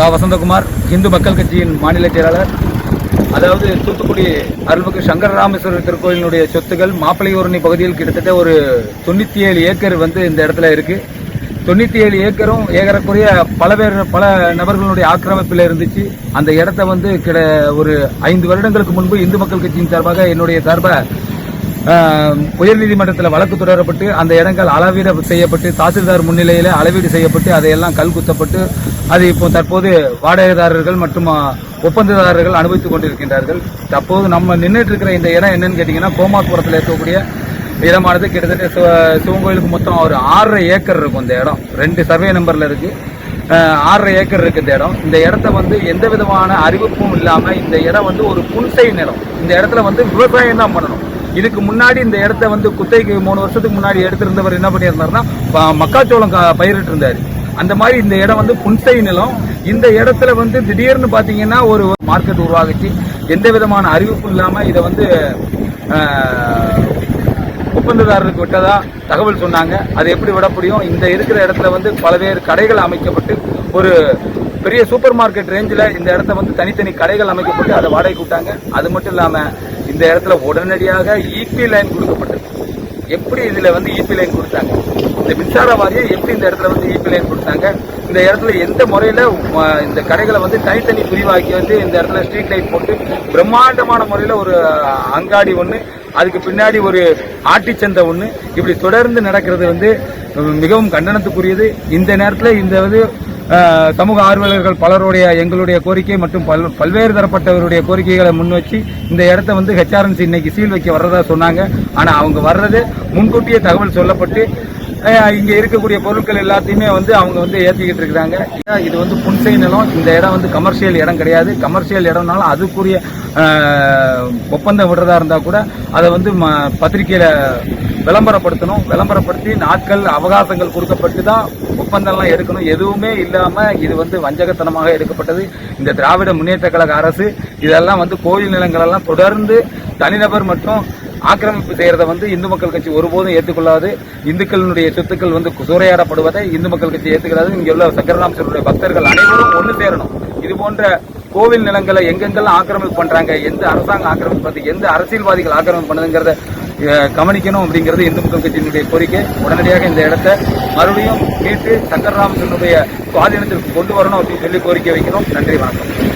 தா வசந்தகுமார் இந்து மக்கள் கட்சியின் மாநில செயலாளர். அதாவது தூத்துக்குடி அருள்மிகு சங்கர ராமேஸ்வரர் திருக்கோயிலினுடைய சொத்துக்கள் மாப்பிளையூரணி பகுதியில் கிட்டத்தட்ட ஒரு தொண்ணூற்றி ஏழு ஏக்கர் வந்து இந்த இடத்துல இருக்கு. தொண்ணூற்றி ஏழு ஏக்கரும் ஏகரக்குரிய பல பேர் பல நபர்களுடைய ஆக்கிரமிப்பில் இருந்துச்சு. அந்த இடத்த வந்து கிட ஒரு ஐந்து வருடங்களுக்கு முன்பு இந்து மக்கள் கட்சியின் சார்பாக என்னுடைய சார்பாக உயர்நீதிமன்றத்தில் வழக்கு தொடரப்பட்டு அந்த இடங்கள் அளவீடு செய்யப்பட்டு தாசில்தார் முன்னிலையில் அளவீடு செய்யப்பட்டு அதையெல்லாம் கல் குத்தப்பட்டு அது இப்போ தற்போது வாடகைதாரர்கள் மற்றும் ஒப்பந்ததாரர்கள் அனுபவித்துக் கொண்டிருக்கின்றார்கள். தற்போது நம்ம நின்றுட்டு இருக்கிற இந்த இடம் என்னன்னு கேட்டிங்கன்னா கோமாத்புரத்தில் இருக்கக்கூடிய இடமானது. கிட்டத்தட்ட சிவ- சிவன் கோயிலுக்கு மொத்தம் ஒரு ஆறரை ஏக்கர் இருக்கும் இந்த இடம். ரெண்டு சர்வே நம்பரில் இருக்குது ஆறரை ஏக்கர் இருக்கு இந்த இடம். இந்த இடத்த வந்து எந்த விதமான அறிவிப்பும் இல்லாமல் இந்த இடம் வந்து ஒரு புன்சை நிலம். இந்த இடத்துல வந்து விவசாயம் தான் பண்ணணும். இதுக்கு முன்னாடி இந்த இடத்த வந்து குத்தைக்கு மூணு வருஷத்துக்கு முன்னாடி எடுத்திருந்தவர் என்ன பண்ணியிருந்தாருன்னா மக்காச்சோளம் பயிரிட்டு இருந்தார் அந்த மாதிரி இந்த இடம் வந்து புன்சை நிலம். இந்த இடத்துல வந்து திடீர்னு பார்த்தீங்கன்னா ஒரு மார்க்கெட் உருவாகுச்சு. எந்த விதமான அறிவிப்பும் இல்லாமல் இதை வந்து ஒப்பந்ததாரருக்கு விட்டதா தகவல் சொன்னாங்க. அது எப்படி விட முடியும்? இந்த இருக்கிற இடத்துல வந்து பல்வேறு கடைகள் அமைக்கப்பட்டு ஒரு பெரிய சூப்பர் மார்க்கெட் ரேஞ்சில் இந்த இடத்த வந்து தனித்தனி கடைகள் அமைக்கப்பட்டு அதை வாடகைக்கு விட்டாங்க. அது மட்டும் இல்லாமல் இந்த இடத்துல உடனடியாக இபி லைன் கொடுக்கப்பட்டது. எப்படி இதில் வந்து இபி லைன் கொடுத்தாங்க? இந்த மின்சார வாரியம் எப்படி இந்த இடத்துல வந்து இபி லைன் கொடுத்தாங்க? இந்த இடத்துல எந்த முறையில் இந்த கடைகளை வந்து தனித்தனி பிரிவாக்கி வந்து இந்த இடத்துல ஸ்ட்ரீட் லைட் போட்டு பிரம்மாண்டமான முறையில் ஒரு அங்காடி ஒன்று அதுக்கு பின்னாடி ஒரு ஆட்டிச்சந்தை ஒன்று இப்படி தொடர்ந்து நடக்கிறது வந்து மிகவும் கண்டனத்துக்குரியது. இந்த நேரத்தில் இந்த வந்து சமூக ஆர்வலர்கள் பலருடைய எங்களுடைய கோரிக்கை மற்றும் பல் பல்வேறு தரப்பட்டவருடைய கோரிக்கைகளை முன் வச்சு இந்த இடத்த வந்து ஹெச்ஆர்என்சி இன்னைக்கு சீல் வைக்க வர்றதா சொன்னாங்க. ஆனால் அவங்க வர்றது முன்கூட்டியே தகவல் சொல்லப்பட்டு இங்க இருக்கக்கூடிய பொருட்கள் எல்லாத்தையுமே வந்து அவங்க வந்து ஏற்றிக்கிட்டு இருக்கிறாங்க. இது வந்து புன்சை நிலம். இந்த இடம் வந்து கமர்ஷியல் இடம் கிடையாது. கமர்ஷியல் இடம்னாலும் அதுக்குரிய ஒப்பந்தம் விடுறதா இருந்தா கூட அதை வந்து ம- பத்திரிக்கையில விளம்பரப்படுத்தணும். விளம்பரப்படுத்தி நாட்கள் அவகாசங்கள் கொடுக்கப்பட்டு தான் ஒப்பந்தம்லாம் எடுக்கணும். எதுவுமே இல்லாம இது வந்து வஞ்சகத்தனமாக எடுக்கப்பட்டது. இந்த திராவிட முன்னேற்ற கழக அரசு இதெல்லாம் வந்து கோயில் நிலங்களெல்லாம் தொடர்ந்து தனிநபர் மற்றும் ஆக்கிரமிப்பு செய்கிறத வந்து இந்து மக்கள் கட்சி ஒருபோதும் ஏற்றுக்கொள்ளாது. இந்துக்களுடைய சொத்துக்கள் வந்து சூறையாடப்படுவதை இந்து மக்கள் கட்சி ஏற்றுக்கிறாது இங்கே உள்ள சக்கரராமசருடைய பக்தர்கள் அனைவரும் ஒன்று சேரணும். இது போன்ற கோவில் நிலங்களை எங்கெங்கெல்லாம் ஆக்கிரமிப்பு பண்றாங்க எந்த அரசாங்கம் ஆக்கிரமிப்பு பண்ணுது எந்த அரசியல்வாதிகள் ஆக்கிரமிப்பு பண்ணுதுங்கிறத கவனிக்கணும் அப்படிங்கிறது இந்து மக்கள் கட்சியினுடைய கோரிக்கை. உடனடியாக இந்த இடத்தை மறுபடியும் மீட்டு சக்கரராமசனுடைய சுவாதீனத்திற்கு கொண்டு வரணும் அப்படின்னு சொல்லி கோரிக்கை வைக்கணும். நன்றி வணக்கம்.